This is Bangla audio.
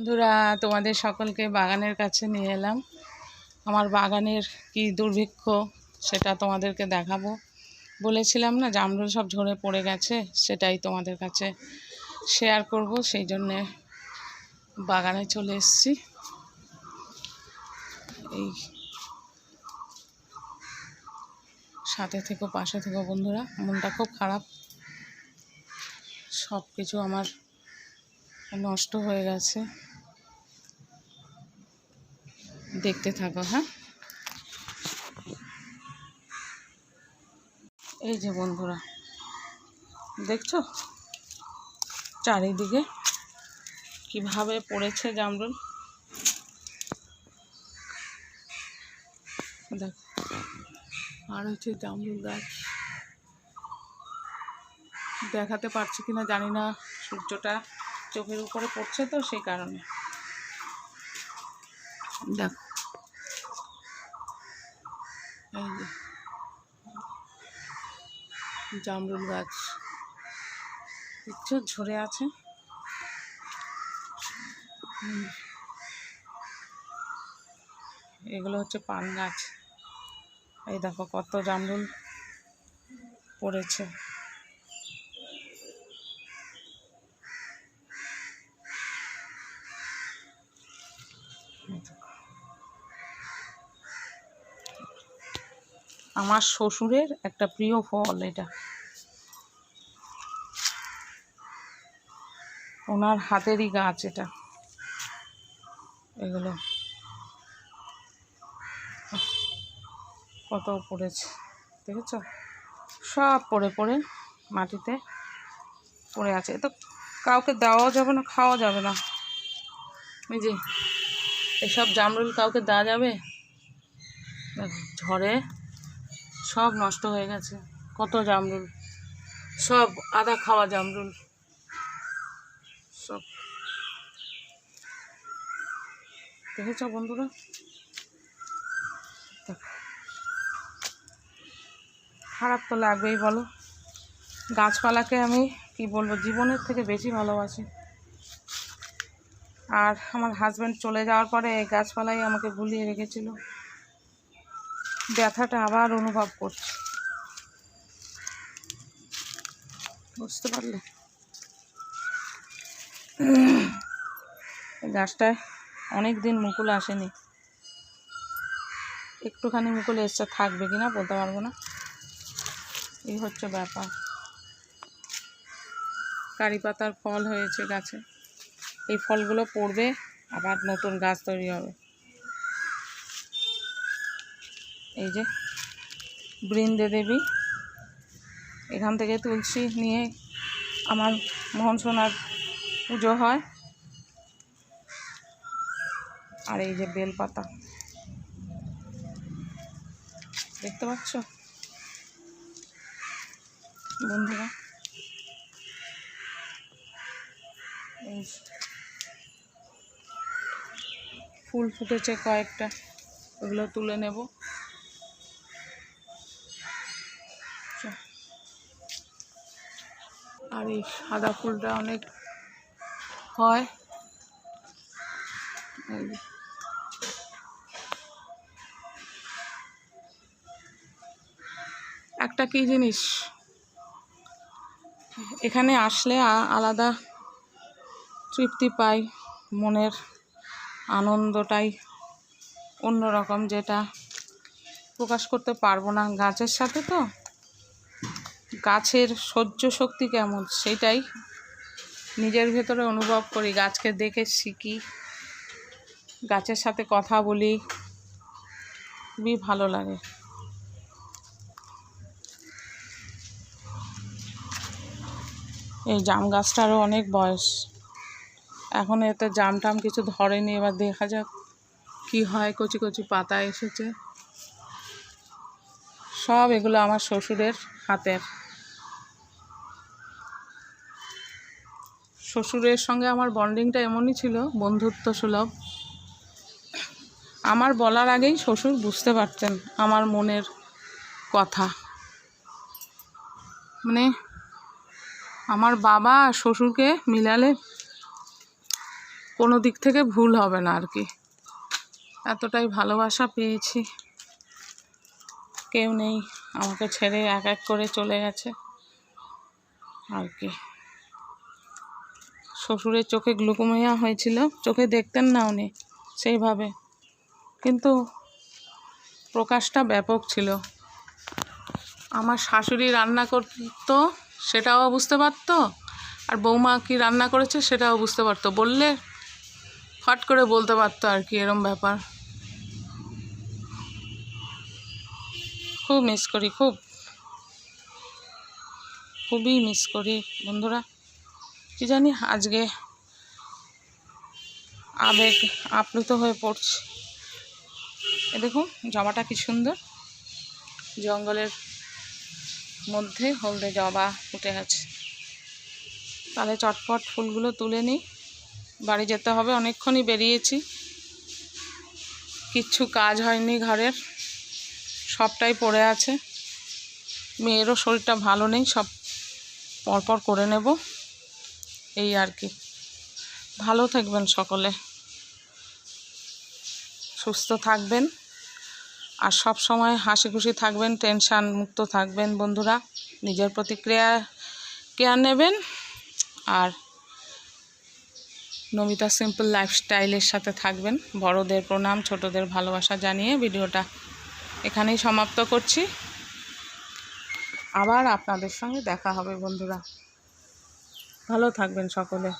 বন্ধুরা, তোমাদের সকলকে বাগানের কাছে নিয়ে এলাম। আমার বাগানের কি দুর্ভিক্ষ, সেটা তোমাদেরকে দেখাবো। বলেছিলাম না, জামরুল সব ঝরে পড়ে গেছে, সেটাই তোমাদের কাছে শেয়ার করব। সেই জন্যে বাগানে চলে এসেছি। এই সাথে থেকো, পাশে থেকো বন্ধুরা, মনটা খুব খারাপ। সব কিছু আমার নষ্ট হয়ে গেছে। দেখতে থাকো হ্যাঁ? এই যে বন্ধুরা, দেখছ? চারিদিকে কীভাবে পড়েছে জামরুল? দেখো, আর হচ্ছে জামরুল গাছ। দেখাতে পারছি কিনা জানি না, সূর্যটা চোখের উপরে পড়ছে তো সেই কারণে। দেখো। জামরুল গাছ। দেখছ? ঝরে আছে। এগুলো হচ্ছে পান গাছ। এই দেখো কত জামরুল পড়েছে। আমার শ্বশুরের একটা প্রিয় ফল এটা। ওনার হাতেরই গাছ এটা। এগুলো। কত পড়েছে, দেখেছ? সব পড়ে পড়ে মাটিতে পড়ে আছে। তো কাউকে দেওয়াও যাবে না খাওয়া যাবে না। যে, এসব জামরুল কাউকে দেওয়া যাবে? ঝড়ে সব নষ্ট হয়ে গেছে। কত জামরুল। সব আদা খাওয়া জামরুল। সব। দেখেছ বন্ধুরা? খারাপ তো লাগবেই, বলো। গাছপালাকে আমি, কি বলব, জীবনের থেকে বেশি ভালোবাসি। আর আমার হাজব্যান্ড চলে যাওয়ার পরে এই গাছপালাই আমাকে ভুলিয়ে রেখেছিল। ব্যথাটা আবার অনুভব করছি। বুঝতে পারলে? গাছটায় অনেক দিন মুকুল আসেনি। একটুখানি মুকুল এসছে, থাকবে কি না বলতে পারব না। এই হচ্ছে ব্যাপার। কারি পাতার ফল হয়েছে গাছে। এই ফলগুলো পড়বে, আবার নতুন গাছ তৈরি হবে। এই যে বৃন্দে দেবী। এখান থেকে তুলসী নিয়ে আমার মোহন সোনার পুজো হয়। আর এই যে বেলপাতা। দেখতে পাচ্ছ? বন্ধুরা। ফুল ফুটেছে কয়েকটা। ওগুলো তুলে নেব। আর এই সাদা ফুলটা অনেক হয়। একটা কি জিনিস? এখানে আসলে আলাদা তৃপ্তি পাই, মনের আনন্দটাই অন্যরকম যেটা প্রকাশ করতে পারব না গাছের সাথে তো। গাছের সহ্য শক্তি কেমন? সেটাই নিজের ভেতরে অনুভব করি। গাছকে দেখে শিখি। গাছের সাথে কথা বলি। খুবই ভালো লাগে। এই জাম গাছটারও অনেক বয়স। এখন এতে জাম টাম কিছু ধরেনি। এবার দেখা যাক কি হয়। কচি কচি পাতা এসেছে। সব এগুলো আমার শ্বশুরের হাতের। শ্বশুরের সঙ্গে আমার বন্ডিংটা এমনই ছিল বন্ধুত্ব সুলভ আমার বলার আগেই শ্বশুর বুঝতে পারতেন আমার মনের কথা। মানে আমার বাবা শ্বশুরকে মিলালে কোনো দিক থেকে ভুল হবে না আর কি। এতটাই ভালোবাসা পেয়েছি। কেউ নেই, আমাকে ছেড়ে এক এক করে চলে গেছে। আর কি। শ্বশুরের চোখে গ্লুকোমিয়া হয়েছিল। চোখে দেখতেন না উনি, সেইভাবে। কিন্তু প্রকাশটা ব্যাপক ছিল। আমার শাশুড়ি রান্না করতো, সেটাও বুঝতে পারতো। আর বৌমা কি রান্না করেছে, সেটাও বুঝতে পারতো। বললে ফট করে বলতে পারতো আর কি, এরম ব্যাপার। খুব মিস করি, খুব। খুবই মিস করি, বন্ধুরা। কি জানি আজকে আবেগ আপ্লুত হয়ে পড়ছি। এ দেখুন জবাটা কি সুন্দর। জঙ্গলের মধ্যে হলদে জবা ফুটে আছে তাহলে চটপট ফুলগুলো তুলে নিই। বাড়ি যেতে হবে, অনেকক্ষণই বেরিয়েছি। কিচ্ছু কাজ হয়নি ঘরের। সবটাই পড়ে আছে। মেয়েরও শরীরটা ভালো নেই, সব পরপর করে নেব। এই আর কি। ভালো থাকবেন সকলে। সুস্থ থাকবেন। আর সব সময় হাসি খুশি থাকবেন, টেনশান মুক্ত থাকবেন বন্ধুরা। নিজের প্রতিক্রিয়া কেয়ার নেবেন। আর নমিতা সিম্পল লাইফস্টাইলের সাথে থাকবেন। বড়দের প্রণাম, ছোটদের ভালোবাসা জানিয়ে ভিডিওটা এখানেই সমাপ্ত করছি। আবার আপনাদের সঙ্গে দেখা হবে বন্ধুরা। ভালো থাকবেন সকলে।